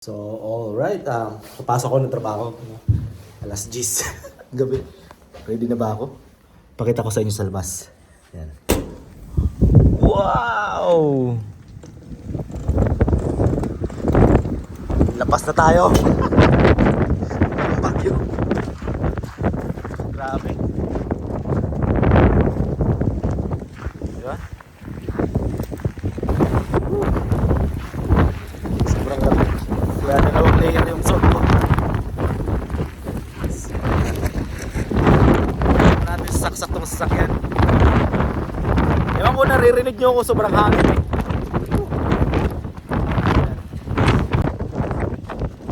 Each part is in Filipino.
So, alright. Um, papasok ako ng trabaho. Alas 10 gabi. Ready na ba ako? Pakita ko sa inyo sa labas. Yan. Wow! Lapas na tayo. Ang bagyo. Grabe. Diba? Sobrang lamig. Kaya dalawang layer yung suot ko. Natin saksak tong sasakyan. Ewan ko naririnig nyo ako sobrang hangin.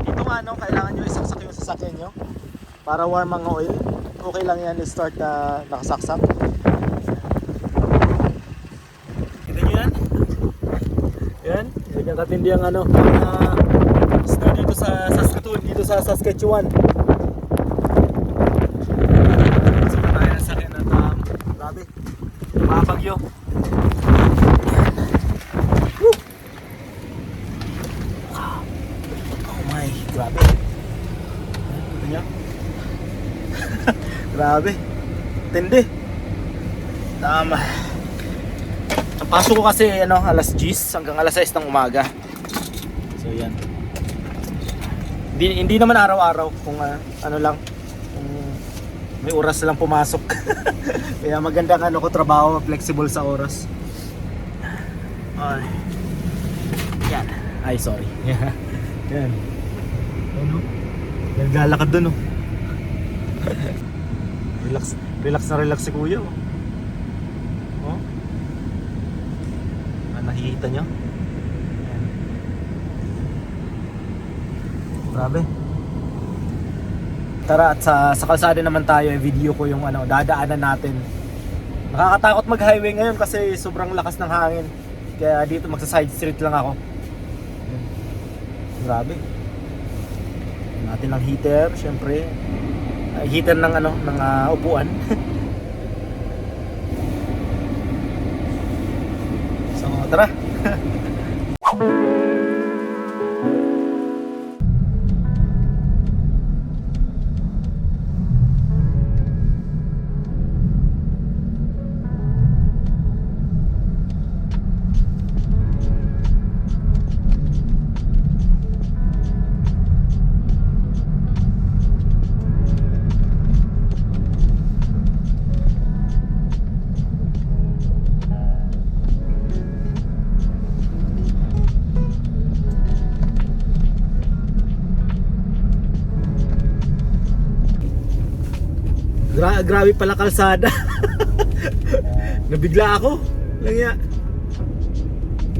Dito nga no, kailangan nyo isaksak yung sasakyan nyo. Para warm ang oil. Okay lang yan i-start na nakasaksak. Kita nyo yan? Yan, ganyan katindi ang ano, uh, dito sa Saskatoon, dito sa Saskatchewan. Sige tayo ng sakyan at um, grabe, mapagyo. Woo! Oh my, grabe. Ano niya? Grabe. Tindi. Tama. Ang pasok ko kasi ano, alas 10 hanggang alas 6 ng umaga. So yan. Hindi, hindi naman araw-araw kung ah, ano lang kung may oras lang pumasok. Kaya magandang ano ko trabaho, flexible sa oras. Ay. Yan. Ay, sorry. yan. Ano? Naglalakad dun oh. relax, relax na relax si kuya oh. Oh. Ah, nakikita nyo? Grabe. Tara at sa, sa kalsada naman tayo, eh, video ko yung ano, dadaanan natin. Nakakatakot mag-highway ngayon kasi sobrang lakas ng hangin. Kaya dito magsa side street lang ako. Grabe. Natin ng heater, syempre. Heater ng ano, ng ah, upuan. so, tara. Gra grabe pala kalsada. Nabigla ako. Langya.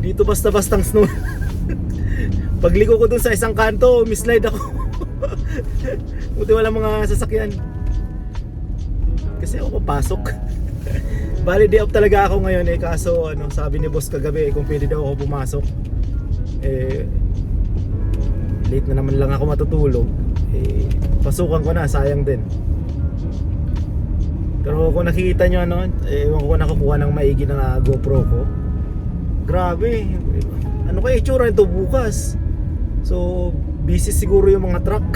Dito basta-bastang snow. Pagliko ko dun sa isang kanto, mislide ako. Buti wala mga sasakyan. Kasi ako papasok. Bali day off talaga ako ngayon eh kaso ano sabi ni boss kagabi eh, kung pwede daw ako pumasok. Eh late na naman lang ako matutulog. Eh pasukan ko na sayang din. Pero kung nakikita nyo ano, eh, ewan ko kung nakakuha ng maigi ng ah, GoPro ko. Grabe. Ano kaya itsura nito bukas? So, busy siguro yung mga truck.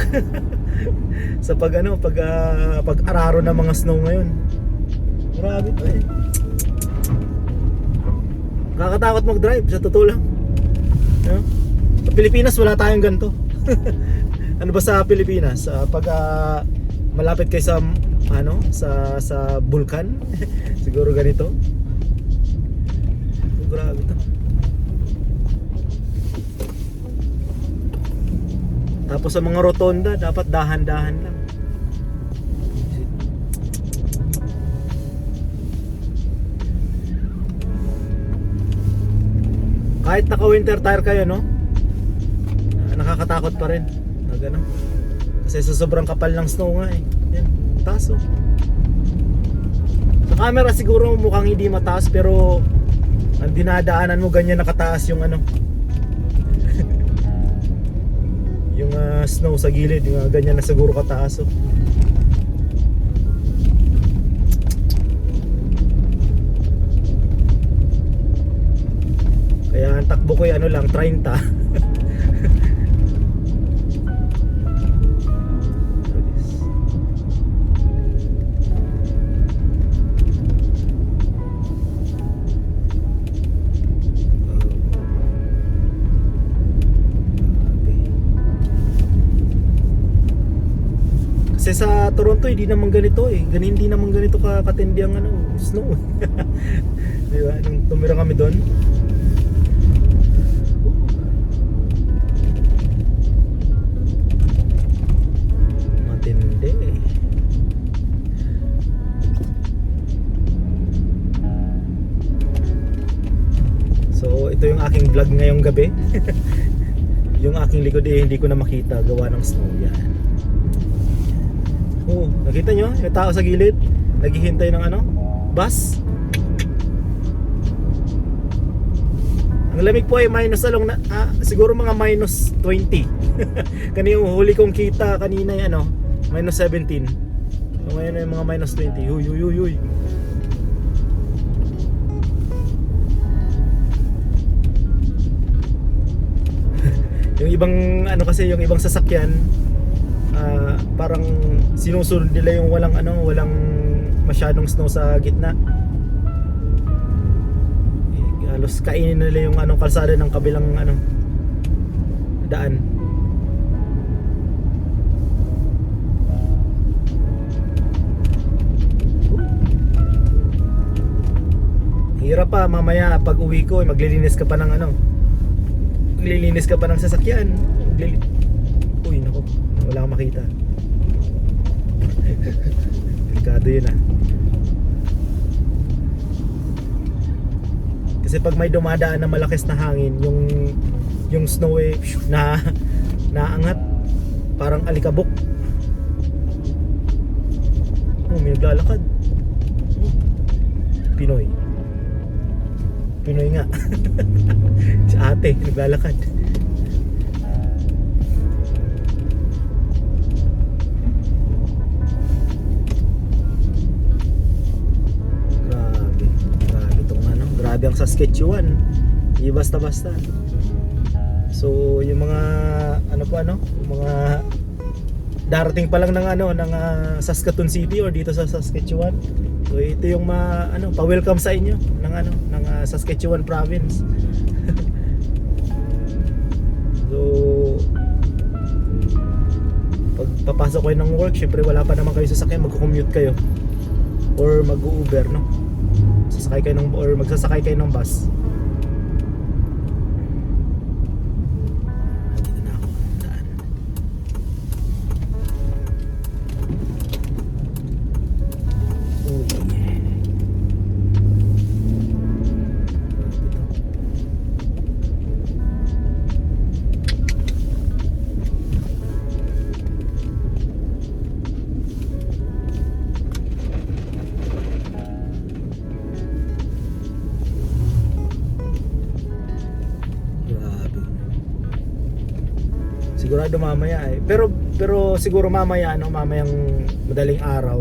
sa pag ano, pag ah, pag-araro ng mga snow ngayon. Grabe to eh. Nakakatakot mag-drive, sa totoo lang. No? Sa Pilipinas wala tayong ganito. ano ba sa Pilipinas? Ah, pag ah, malapit kayo sa ano sa sa bulkan siguro ganito. Oh, grabe to. Tapos sa mga rotonda dapat dahan-dahan lang. Kahit naka winter tire kayo no? Ah, nakakatakot pa rin. Pag ano kasi sa sobrang kapal ng snow nga eh taas oh. Sa camera siguro mukhang hindi mataas pero ang dinadaanan mo ganyan nakataas yung ano. Yung ah, snow sa gilid yung ah, ganyan na siguro kataas oh. Kaya ang takbo ko ay ano lang 30 Kasi sa Toronto, hindi naman ganito eh. Ganin hindi naman ganito ka katindi ang ano, snow. Di ba? Nung tumira kami doon. Matindi eh. So, ito yung aking vlog ngayong gabi. yung aking likod eh, hindi ko na makita gawa ng snow yan. Nakita nyo? Yung tao sa gilid naghihintay ng ano? Bus. Ang lamig po ay minus along na, ah, siguro mga minus 20. kanina yung huli kong kita kanina ay ano, minus 17. So ngayon ay mga minus 20. Huy, huy, huy, huy. yung ibang ano kasi yung ibang sasakyan ah, parang sinusunod nila yung walang ano walang masyadong snow sa gitna. Eh, halos kainin nila yung anong kalsada ng kabilang ano daan. Hirap pa mamaya pag uwi ko maglilinis ka pa ng ano Maglilinis ka pa ng sasakyan. Nako Wala kang makita. Delikado yun ah. Kasi pag may dumadaan na malakas na hangin Yung Yung snow eh na Naangat. Parang alikabok. Oh may naglalakad. Pinoy. Pinoy nga. Si ate naglalakad ano Grabe ang Saskatchewan Hindi basta-basta So yung mga Ano po ano Yung mga Darating pa lang ng ano ng ah, Saskatoon City or dito sa Saskatchewan. So ito yung ma ano pa-welcome sa inyo ng ano ng ah, Saskatchewan province. so pag papasok kayo ng work, syempre wala pa naman kayo sasakyan, magko-commute kayo or mag-Uber, no? Sasakay kayo ng or magsasakay kayo ng bus. Sigurado mamaya eh. Pero pero siguro mamaya ano, mamayang madaling araw.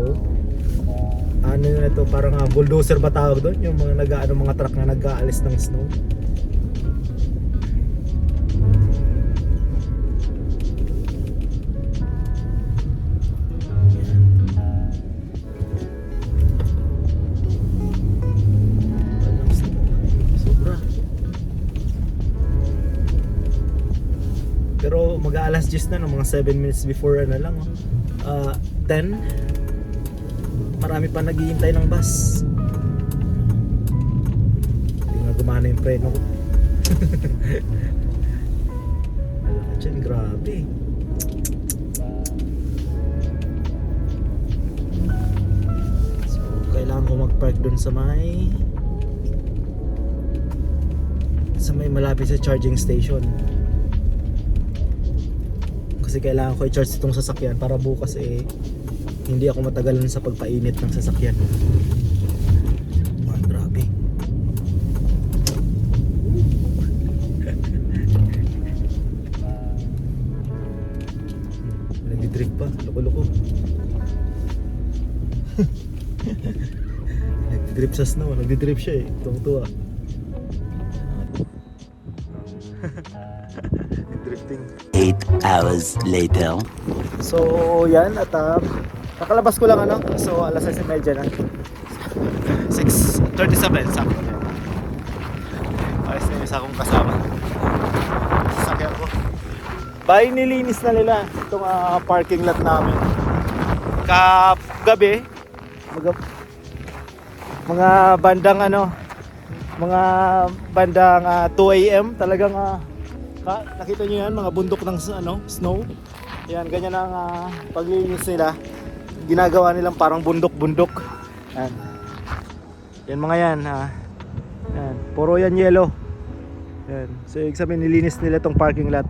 Ano yun ito, parang ah, bulldozer ba tawag doon? Yung mga nag ano, mga truck na nag-aalis ng snow. Pero mag-aalas 10 na no, mga 7 minutes before ano lang oh. Ah, 10 marami pa naghihintay ng bus. Hindi nga gumana yung preno ko. Alam ka grabe. So, kailangan ko mag-park dun sa may sa may malapit sa charging station kasi kailangan ko i-charge itong sasakyan para bukas eh hindi ako matagalan sa pagpainit ng sasakyan. Ah, grabe. Nagdidrip pa. Loko-loko. Nagdidrip sa snow. Nagdidrip siya eh. Tuwang tuwa hours later. So, yan at ah, nakalabas ko lang ano. So, alas 6.30 na. 6.37 sakto na. Ayos na yung isa kong kasama. Sasakyan ko. Bye, nilinis na nila itong ah, parking lot namin. kagabi, mga, mga bandang ano, mga bandang ah, 2 a.m. talagang ah, ka- nakita nyo yan, mga bundok ng ano, snow. Yan, ganyan ang ah, paglilinis nila. Ginagawa nilang parang bundok-bundok. Yan. Yan mga yan, ha. Yan, puro yan yellow. Yan. So, ibig sabihin nilinis nila tong parking lot.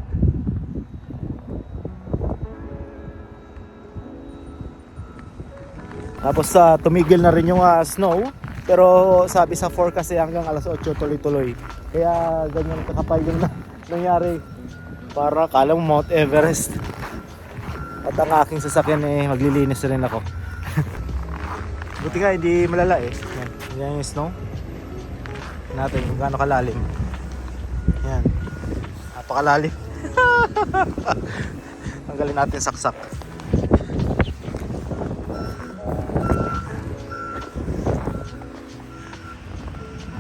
Tapos sa tumigil na rin yung ah, snow. Pero sabi sa forecast eh, hanggang alas 8 tuloy-tuloy. Kaya ganyan kakapal yung na- nangyari. Para kala mo Mount Everest. At ang aking sasakyan eh maglilinis rin ako. Buti nga hindi malala eh. Yan, yan yung snow. Natin kung gaano kalalim. Yan. Napakalalim. Tanggalin natin saksak.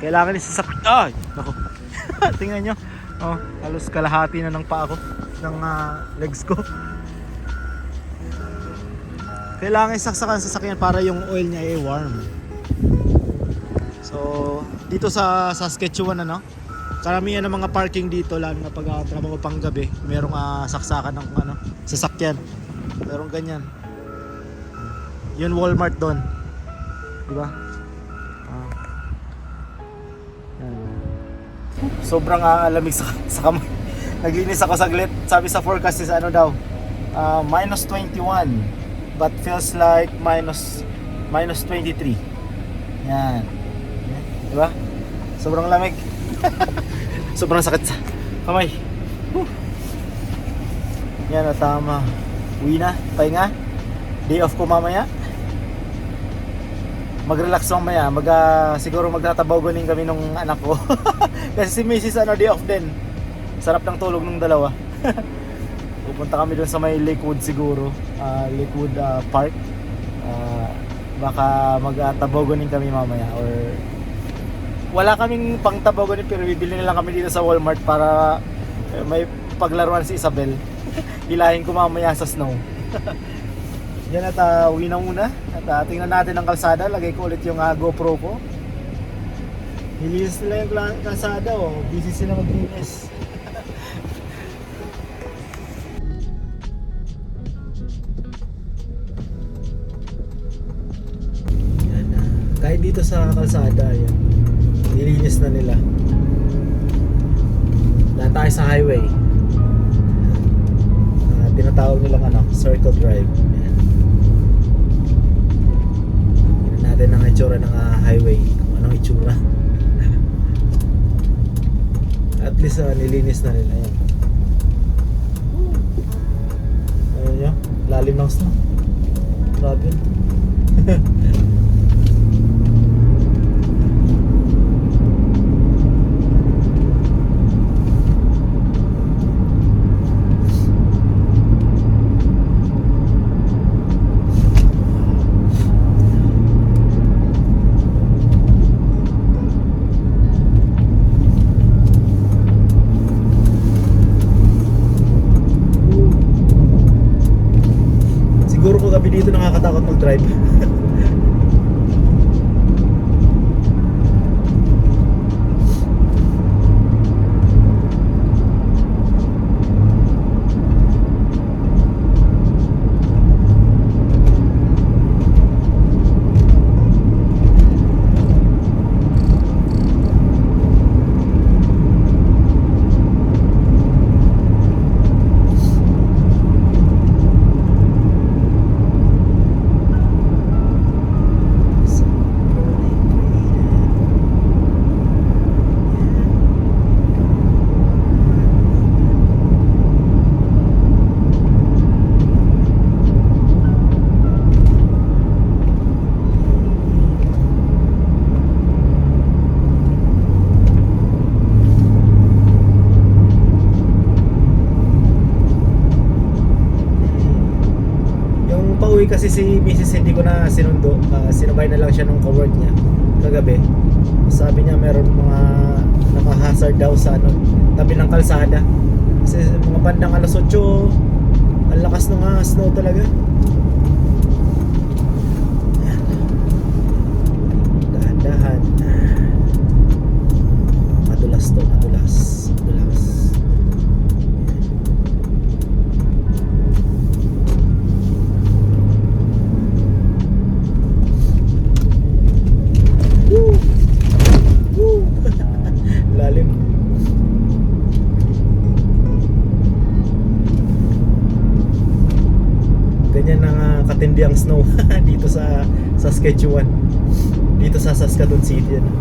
Kailangan isasak... Ay! Nako. Tingnan nyo. Oh, halos kalahati na ng paa ko. Ng ah, legs ko. Kailangan isaksakan sa sasakyan para yung oil niya ay warm. So, dito sa Saskatchewan ano, karamihan ng mga parking dito lalo na pag uh, trabaho pang gabi, merong ah, saksakan ng ano, sasakyan. Merong ganyan. Yun Walmart doon. Di ba? Sobrang ah, lamig sa, sa kamay. Naglinis ako saglit. Sabi sa forecast is ano daw, ah, minus 21 but feels like minus minus 23. Yan. Di ba? Sobrang lamig. Sobrang sakit sa kamay. Whew. Yan na tama. Uwi na, pahinga. Day off ko mamaya. Mag-relax mamaya. Mag, ah, siguro magtatabaw-gunin kami nung anak ko. Kasi si Mrs. ano, day off din. Sarap ng tulog ng dalawa. Pupunta kami doon sa may Lakewood siguro. ah, Lakewood ah, Park. Ah, baka mag-tabogonin kami mamaya or wala kaming pang tabogonin pero bibili na lang kami dito sa Walmart para eh, may paglaruan si Isabel. Hilahin ko mamaya sa snow. Yan at ah, uwi na muna. At ah, tingnan natin ang kalsada. Lagay ko ulit yung ah, GoPro ko. Nilinis nila yung kalsada oh. Busy sila maglinis. Yan. Kahit dito sa kalsada, yan. Nilinis na nila. Lahat tayo sa highway. Ah, tinatawag nilang ano, circle drive. Natin ang itsura ng ah, highway. Kung anong itsura. At least ah, nilinis na nila yan. Ayun yun. Lalim ng snow. Grabe. Siguro ko gabi dito nakakatakot pauwi kasi si Mrs. hindi ko na sinundo. Ah, sinubay na lang siya nung cowork niya kagabi. Sabi niya meron mga naka-hazard daw sa ano, tabi ng kalsada. Kasi mga bandang alas 8, ang lakas ng ah, snow talaga. Saskatchewan. Dito sa Saskatoon City. Ano.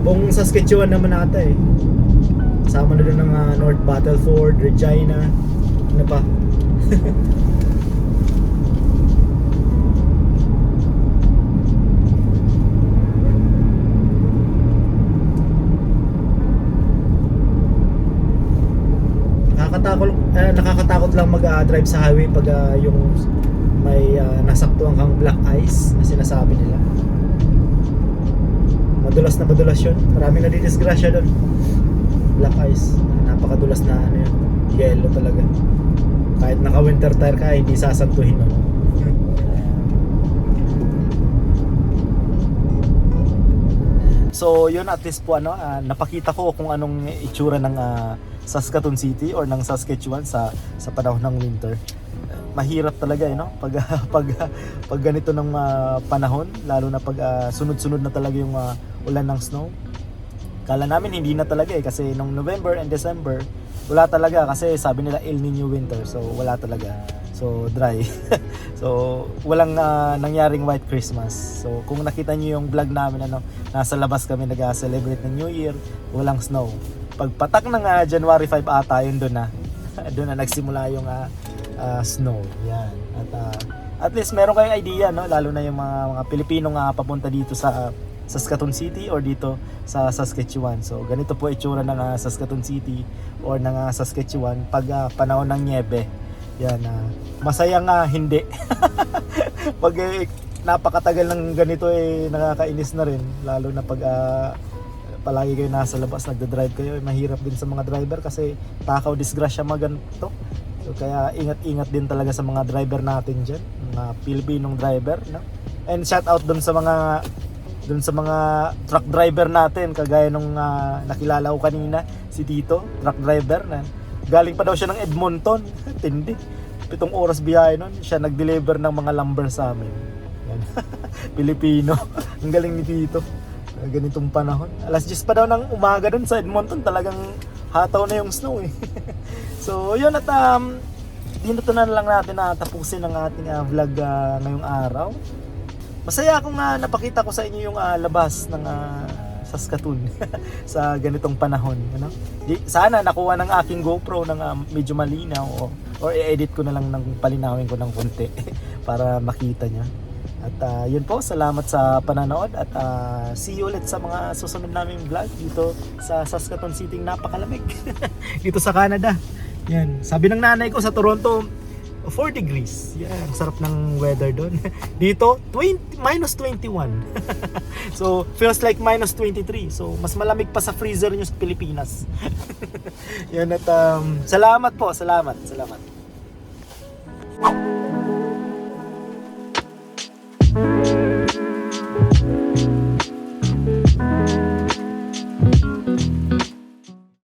Buong Saskatchewan naman ata eh. Kasama na doon ng ah, North Battleford, Regina, ano pa. nakakatakot eh, nakakatakot lang mag-drive sa highway pag ah, yung may uh, nasaktuhan kang black ice na sinasabi nila. Madulas na madulas yun. Maraming nadidisgrasya doon. Black ice. Napakadulas na ano yun. Yellow talaga. Kahit naka winter tire ka, hindi sasantuhin nun. So yun at least po ano, ah, napakita ko kung anong itsura ng ah, Saskatoon City or ng Saskatchewan sa sa panahon ng winter. Mahirap talaga eh, no? Pag pag pag ganito ng ah, panahon, lalo na pag ah, sunod-sunod na talaga yung ah, ulan ng snow. Kala namin hindi na talaga eh kasi nung November and December wala talaga kasi sabi nila El Nino winter so wala talaga. So dry. so walang ah, nangyaring white Christmas. So kung nakita niyo yung vlog namin ano, nasa labas kami nag-celebrate ng New Year, walang snow. Pagpatak ng ah, January 5 ata yun doon na. doon na nagsimula yung ah, ah, snow. Yan. At ah, at least meron kayong idea no lalo na yung mga mga Pilipinong ah, papunta dito sa Saskatoon City or dito sa Saskatchewan. So ganito po itsura ng ah, Saskatoon City or ng ah, Saskatchewan pag ah, panahon ng niebe. Yan ah, masaya nga hindi. pag eh, napakatagal ng ganito eh nakakainis na rin lalo na pag ah, palagi kayo nasa labas nagda-drive kayo eh, mahirap din sa mga driver kasi takaw disgrasya maganto. So kaya ingat-ingat din talaga sa mga driver natin diyan, mga Pilipinong driver, no? And shout out dun sa mga dun sa mga truck driver natin kagaya nung ah, nakilala ko kanina si Tito, truck driver na galing pa daw siya ng Edmonton. Tindi. Pitong oras biyahe nun, siya nag-deliver ng mga lumber sa amin. Yan. Pilipino. Ang galing ni Tito. Ganitong panahon. Alas 10 pa daw ng umaga dun sa Edmonton, talagang hataw na yung snow eh. so, yun at um, dito na lang natin na tapusin ang ating ah, vlog ah, ngayong araw. Masaya akong ah, napakita ko sa inyo yung ah, labas ng ah, Saskatoon sa ganitong panahon. Ano? Sana nakuha ng aking GoPro ng ah, medyo malinaw o, or i-edit ko na lang ng palinawin ko ng konti para makita niya. At ah, yun po, salamat sa pananood at ah, see you ulit sa mga susunod naming vlog dito sa Saskatoon City napakalamig dito sa Canada. Yan, sabi ng nanay ko sa Toronto 4 degrees. Yan, ang sarap ng weather doon. Dito, 20, minus 21. so, feels like minus 23. So, mas malamig pa sa freezer nyo sa Pilipinas. Yan at um, salamat po, salamat, salamat.